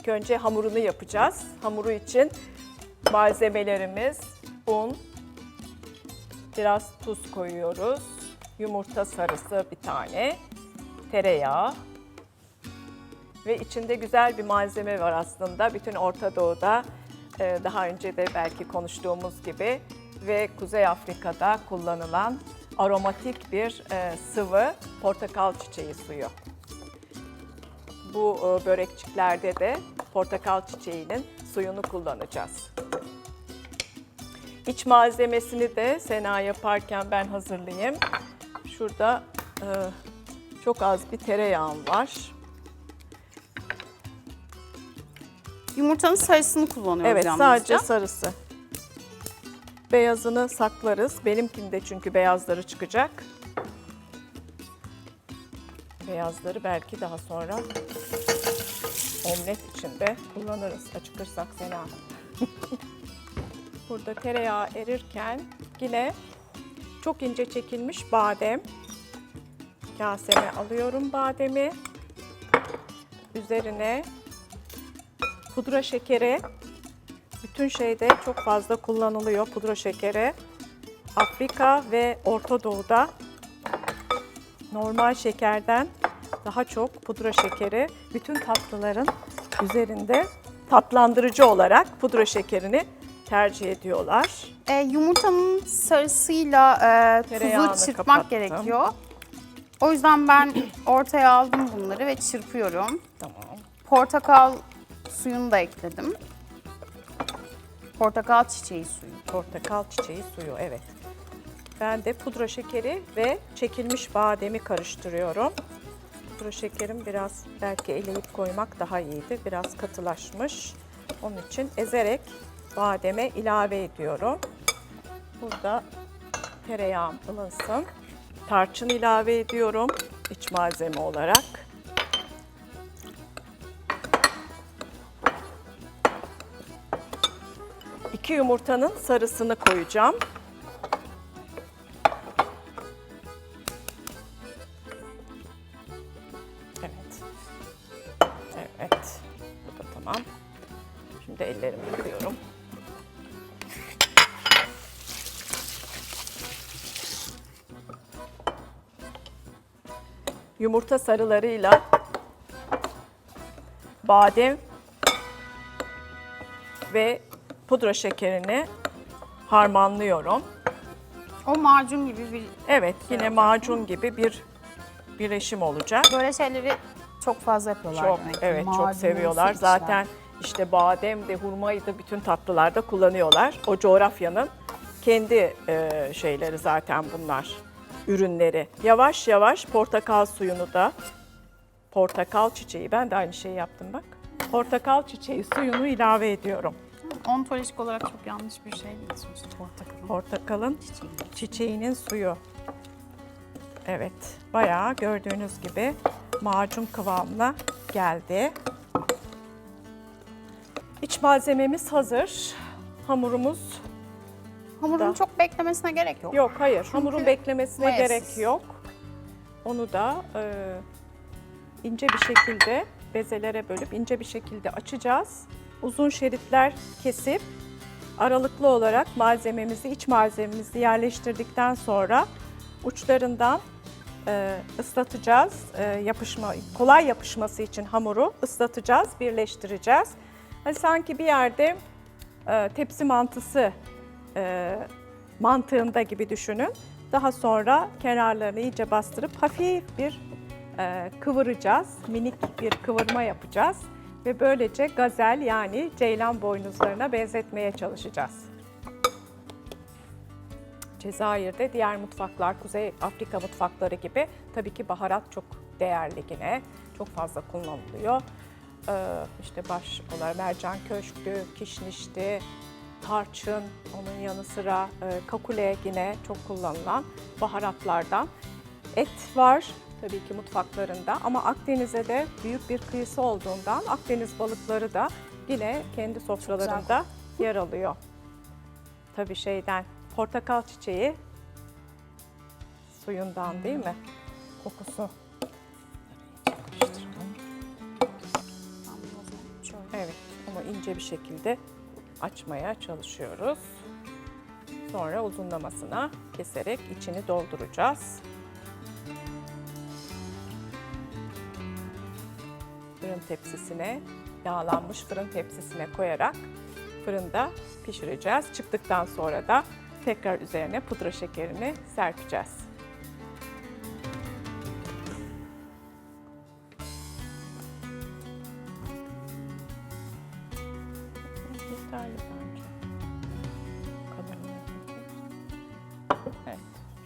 İlk önce hamurunu yapacağız. Hamuru için malzemelerimiz un, biraz tuz koyuyoruz, yumurta sarısı bir tane, tereyağı ve içinde güzel bir malzeme var aslında. Bütün Orta Doğu'da e, daha önce de belki konuştuğumuz gibi ve Kuzey Afrika'da kullanılan aromatik bir e, sıvı portakal çiçeği suyu. Bu e, börekçiklerde de portakal çiçeğinin suyunu kullanacağız. İç malzemesini de Sena yaparken ben hazırlayayım. Şurada e, çok az bir tereyağım var. Yumurtanın sarısını kullanıyoruz Evet yalnızca. sadece sarısı. Beyazını saklarız. Benimkinde çünkü beyazları çıkacak. Beyazları belki daha sonra omlet içinde kullanırız. Acıkırsak Sena. Burada tereyağı erirken yine çok ince çekilmiş badem. Kaseme alıyorum bademi. Üzerine pudra şekeri. Bütün şeyde çok fazla kullanılıyor pudra şekeri. Afrika ve Orta Doğu'da normal şekerden daha çok pudra şekeri bütün tatlıların üzerinde tatlandırıcı olarak pudra şekerini tercih ediyorlar. E, yumurtanın sarısıyla e, Tereyağını tuzu çırpmak kapattım. gerekiyor. O yüzden ben ortaya aldım bunları ve çırpıyorum. Tamam. Portakal suyunu da ekledim. Portakal çiçeği suyu. Portakal çiçeği suyu evet. Ben de pudra şekeri ve çekilmiş bademi karıştırıyorum. Pudra şekerim biraz belki eleyip koymak daha iyiydi. Biraz katılaşmış. Onun için ezerek bademe ilave ediyorum. Burada tereyağım ılınsın. Tarçın ilave ediyorum iç malzeme olarak. İki yumurtanın sarısını koyacağım. Yumurta sarılarıyla badem ve pudra şekerini harmanlıyorum. O macun gibi bir Evet, yine macun gibi bir birleşim olacak. böyle şeyleri çok fazla yapıyorlar Çok demek evet çok Macunu seviyorlar. sevmişler. Zaten işte badem de hurmayı da bütün tatlılarda kullanıyorlar. O coğrafyanın kendi e, şeyleri zaten bunlar ürünleri. Yavaş yavaş portakal suyunu da portakal çiçeği ben de aynı şeyi yaptım bak. Portakal çiçeği suyunu ilave ediyorum. Ontolojik olarak çok yanlış bir şey değil sonuçta portakalın. Portakalın çiçeği. çiçeğinin suyu. Evet, bayağı gördüğünüz gibi macun kıvamına geldi. İç malzememiz hazır. Hamurumuz Hamurun Da. çok beklemesine gerek yok. yok, hayır. Hamurun beklemesine mayasız. gerek yok. Onu da e, ince bir şekilde bezelere bölüp ince bir şekilde açacağız. Uzun şeritler kesip aralıklı olarak malzememizi, iç malzememizi yerleştirdikten sonra uçlarından e, ıslatacağız. E, yapışma kolay yapışması için hamuru ıslatacağız, birleştireceğiz. Hani sanki bir yerde e, tepsi mantısı e, mantığında gibi düşünün. Daha sonra kenarlarını iyice bastırıp hafif bir e, kıvıracağız. Minik bir kıvırma yapacağız. Ve böylece gazel yani ceylan boynuzlarına benzetmeye çalışacağız. Cezayir'de diğer mutfaklar, Kuzey Afrika mutfakları gibi tabii ki baharat çok değerli yine. Çok fazla kullanılıyor. Ee, işte baş olarak mercan köşkü, kişnişti, tarçın, onun yanı sıra e, kakule yine çok kullanılan baharatlardan. Et var tabii ki mutfaklarında ama Akdeniz'e de büyük bir kıyısı olduğundan Akdeniz balıkları da yine kendi sofralarında yer alıyor. Tabii şeyden portakal çiçeği suyundan değil mi? Kokusu. Tamam, o zaman şöyle. ince bir şekilde açmaya çalışıyoruz. Sonra uzunlamasına keserek içini dolduracağız. Fırın tepsisine, yağlanmış fırın tepsisine koyarak fırında pişireceğiz. Çıktıktan sonra da tekrar üzerine pudra şekerini serpeceğiz.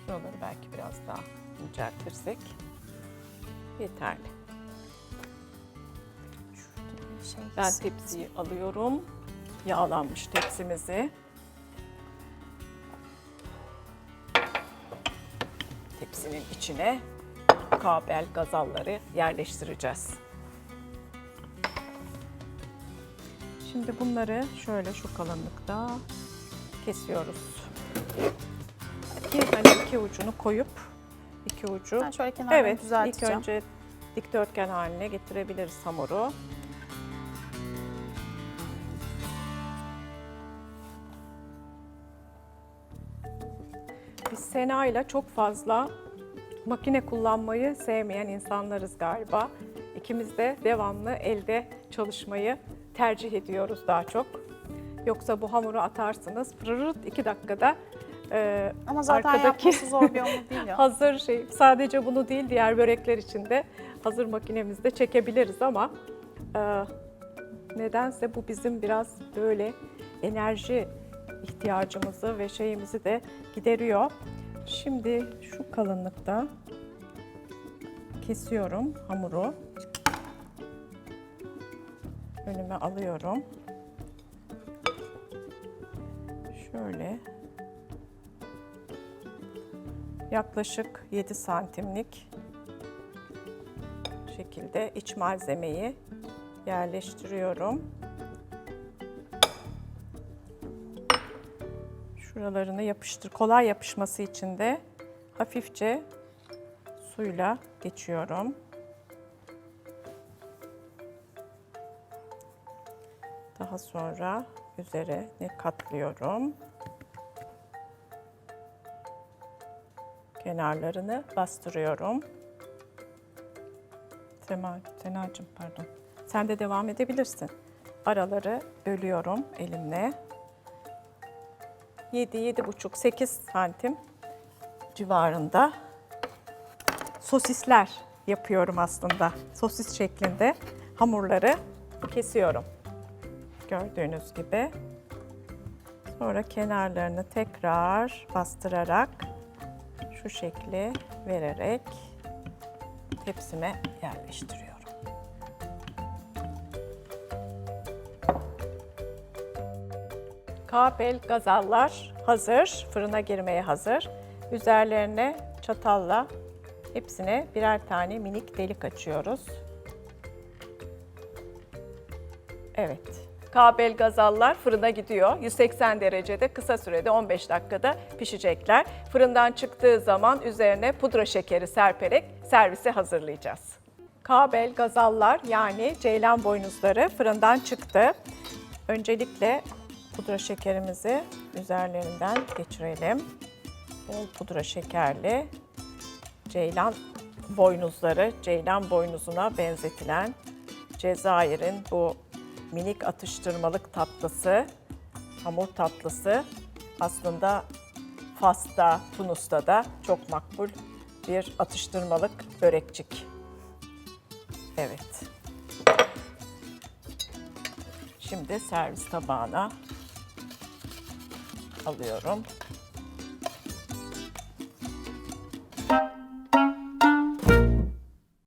Şuraları belki biraz daha inceltirsek yeterli. Şey, Ben tepsiyi alıyorum. Yağlanmış tepsimizi. Tepsinin içine kabel gazalları yerleştireceğiz. Şimdi bunları şöyle şu kalınlıkta kesiyoruz. İki, hani iki ucunu koyup iki ucu Ben şöyle kenarını Evet, ilk düzelteceğim. önce dikdörtgen haline getirebiliriz hamuru. Biz Sena ile çok fazla makine kullanmayı sevmeyen insanlarız galiba. İkimiz de devamlı elde çalışmayı tercih ediyoruz daha çok. Yoksa bu hamuru atarsınız, pırırırt iki dakikada e, Ama zaten arkadaki yapması zor bir hamur değil ya. hazır şey sadece bunu değil diğer börekler için de hazır makinemizde çekebiliriz ama e, nedense bu bizim biraz böyle enerji ihtiyacımızı ve şeyimizi de gideriyor. Şimdi şu kalınlıkta kesiyorum hamuru. Önüme alıyorum. Şöyle yaklaşık 7 santimlik şekilde iç malzemeyi yerleştiriyorum. Şuralarını yapıştır, kolay yapışması için de hafifçe suyla geçiyorum. Daha sonra üzerine katlıyorum. Kenarlarını bastırıyorum. Sema, Senacığım pardon. Sen de devam edebilirsin. Araları bölüyorum elimle. 7, 7,5, 8 santim civarında sosisler yapıyorum aslında. Sosis şeklinde hamurları kesiyorum. Gördüğünüz gibi. Sonra kenarlarını tekrar bastırarak şu şekli vererek tepsime yerleştiriyorum. Kabel gazallar hazır, fırına girmeye hazır. Üzerlerine çatalla hepsine birer tane minik delik açıyoruz. Evet. Kabel gazallar fırına gidiyor. 180 derecede kısa sürede 15 dakikada pişecekler. Fırından çıktığı zaman üzerine pudra şekeri serperek servise hazırlayacağız. Kabel gazallar yani ceylan boynuzları fırından çıktı. Öncelikle pudra şekerimizi üzerlerinden geçirelim. Bol pudra şekerli ceylan boynuzları, ceylan boynuzuna benzetilen Cezayir'in bu minik atıştırmalık tatlısı, hamur tatlısı aslında Fas'ta, Tunus'ta da çok makbul bir atıştırmalık börekçik. Evet. Şimdi servis tabağına alıyorum.